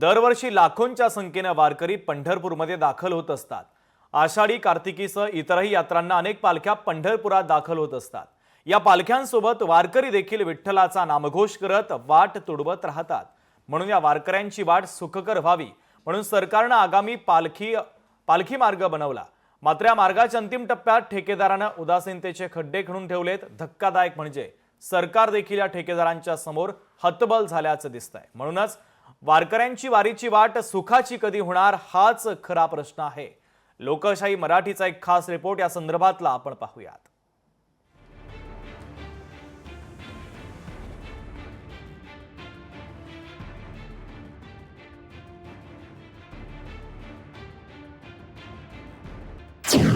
दरवर्षी लाखोंच्या संख्येनं वारकरी पंढरपूरमध्ये दाखल होत असतात. आषाढी कार्तिकीसह इतरही यात्रांना अनेक पालख्या पंढरपुरात दाखल होत असतात. या पालख्यांसोबत वारकरी देखील विठ्ठलाचा नामघोष करत वाट तुडवत राहतात. म्हणून या वारकऱ्यांची वाट सुखकर व्हावी. म्हणून सरकारनं आगामी पालखी पालखी मार्ग बनवला. मात्र या मार्गाच्या अंतिम टप्प्यात ठेकेदारानं उदासीनतेचे खड्डे खणून ठेवलेत. धक्कादायक म्हणजे सरकार देखील या ठेकेदारांच्या समोर हतबल झाल्याचं दिसतंय. म्हणूनच वारकऱ्यांची वारीची वाट सुखाची कधी होणार हाच खरा प्रश्न आहे. लोकशाही मराठीचा एक खास रिपोर्ट या संदर्भातला आपण पाहूयात.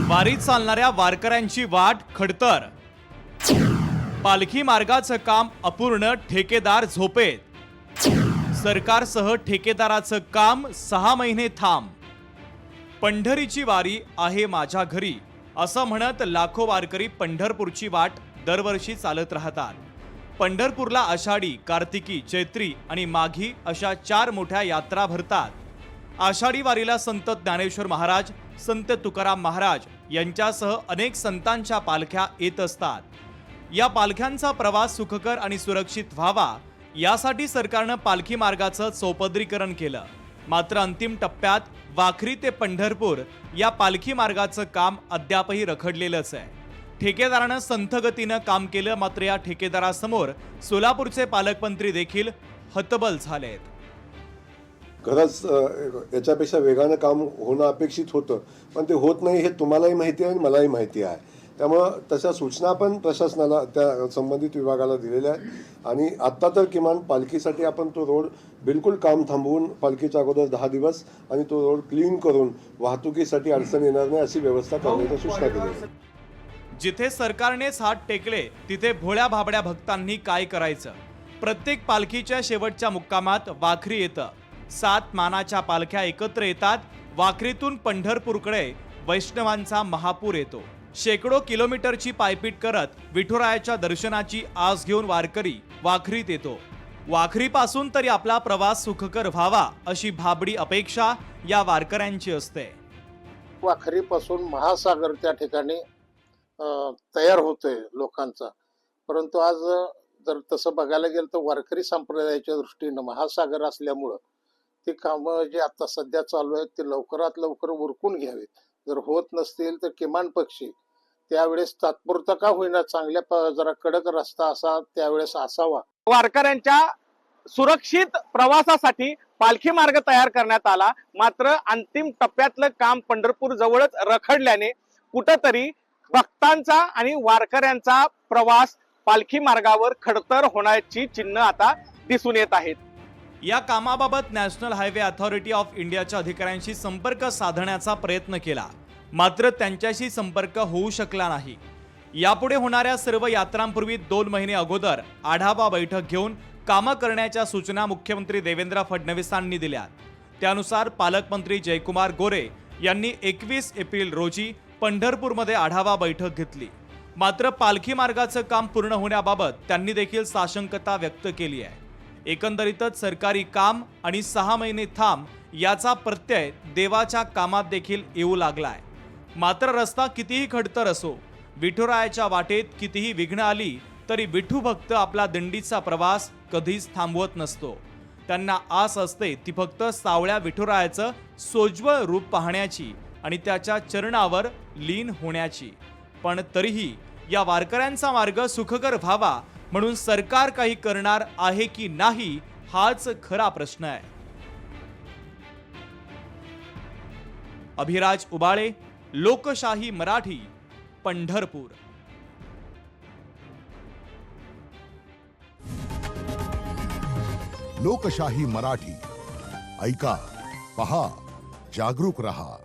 वारीत चालणाऱ्या वारकऱ्यांची वाट खडतर. पालखी मार्गाचं काम अपूर्ण ठेकेदार झोपेत. सरकारसह ठेकेदाराचं काम सहा महिने थांब. पंढरीची वारी आहे माझ्या घरी असं म्हणत लाखो वारकरी पंढरपूरची वाट दरवर्षी चालत राहतात. पंढरपूरला आषाढी कार्तिकी चैत्री आणि माघी अशा चार मोठ्या यात्रा भरतात. आषाढी वारीला संत ज्ञानेश्वर महाराज संत तुकाराम महाराज यांच्यासह अनेक संतांच्या पालख्या येत असतात. या पालख्यांचा प्रवास सुखकर आणि सुरक्षित व्हावा यासाठी सरकारनं पालखी मार्गाचं चौपदरीकरण केलं. मात्र अंतिम टप्प्यात वाखरी ते पंढरपूर या पालखी मार्गाचं काम अद्यापही रखडलेलंच आहे. ठेकेदारानं संथगतीनं काम केलं मात्र या ठेकेदारासमोर सोलापूरचे पालकमंत्री देखील हतबल झाले आहेत खरंच याच्यापेक्षा वेगानं काम होणं अपेक्षित होतं. पण ते होत नाही हे तुम्हालाही माहिती आहे आणि मलाही माहिती आहे. त्यामुळं तशा सूचना पण प्रशासनाला त्या संबंधित विभागाला दिलेल्या आहेत. आणि आत्ता तर किमान पालखीसाठी आपण तो रोड बिलकुल काम थांबवून पालखीच्या अगोदर दहा दिवस आणि तो रोड क्लीन करून वाहतुकीसाठी अडचण येणार नाही अशी व्यवस्था करण्याच्या सूचना केल्या जिथे सरकारनेच हात टेकले तिथे भोळ्या भाबड्या भक्तांनी काय करायचं? प्रत्येक पालखीच्या शेवटच्या मुक्कामात वाखरी येतं. सात मानाच्या पालख्या एकत्र येतात. वाखरीतून पंढरपूरकडे वैष्णवांचा महापूर येतो. शेकडो किलोमीटरची पायपीट करत विठुरायाच्या दर्शनाची आस घेऊन वारकरी वाखरीत येतो. वाखरीपासून तरी आपला प्रवास सुखकर व्हावा अशी भाबडी अपेक्षा या वारकऱ्यांची असते. वाखरीपासून महासागर त्या ठिकाणी तयार होतोय लोकांचा. परंतु आज जर तसं बघायला गेलं तर वारकरी संप्रदायाच्या दृष्टीनं महासागर असल्यामुळं ती कामं जी आता सध्या चालू आहेत ते लवकरात लवकर उरकून घ्यावीत. जर होत नसतील तर किमान पक्षी त्यावेळेस तात्पुरता का होईना चांगल्या जरा कडक रस्ता असा त्यावेळेस असावा. वारकऱ्यांच्या सुरक्षित प्रवासासाठी पालखी मार्ग तयार करण्यात आला. मात्र अंतिम टप्प्यातलं काम पंढरपूर जवळच रखडल्याने कुठंतरी भक्तांचा आणि वारकऱ्यांचा प्रवास पालखी मार्गावर खडतर होण्याची चिन्ह आता दिसून येत आहेत. या कामाबाबत नॅशनल हायवे अथॉरिटी ऑफ इंडियाच्या अधिकाऱ्यांशी संपर्क साधण्याचा प्रयत्न केला. मात्र त्यांच्याशी संपर्क होऊ शकला नाही. यापुढे होणाऱ्या सर्व यात्रांपूर्वी दोन महिने अगोदर आढावा बैठक घेऊन कामं करण्याच्या सूचना मुख्यमंत्री देवेंद्र फडणवीसांनी दिल्या. त्यानुसार पालकमंत्री जयकुमार गोरे यांनी एकवीस एप्रिल रोजी पंढरपूरमध्ये आढावा बैठक घेतली. मात्र पालखी मार्गाचं काम पूर्ण होण्याबाबत त्यांनी देखील साशंकता व्यक्त केली आहे. एकंदरीतच सरकारी काम आणि सहा महिने थांब याचा प्रत्यय देवाच्या कामात देखील येऊ लागला आहे. मात्र रस्ता कितीही खडतर असो विठुरायाच्या वाटेत कितीही विघ्न आली तरी विठू भक्त आपला दिंडीचा प्रवास कधीच थांबवत नसतो. त्यांना आस असते ती फक्त सावळ्या विठुरायाचं सोज्वळ रूप पाहण्याची आणि त्याच्या चरणावर लीन होण्याची. पण तरीही या वारकऱ्यांचा मार्ग सुखकर व्हावा म्हणून सरकार काही करणार आहे की नाही हाच खरा प्रश्न आहे. अभिराज उबाळे लोकशाही मराठी पंढरपूर. लोकशाही मराठी ऐका पहा जागरूक रहा.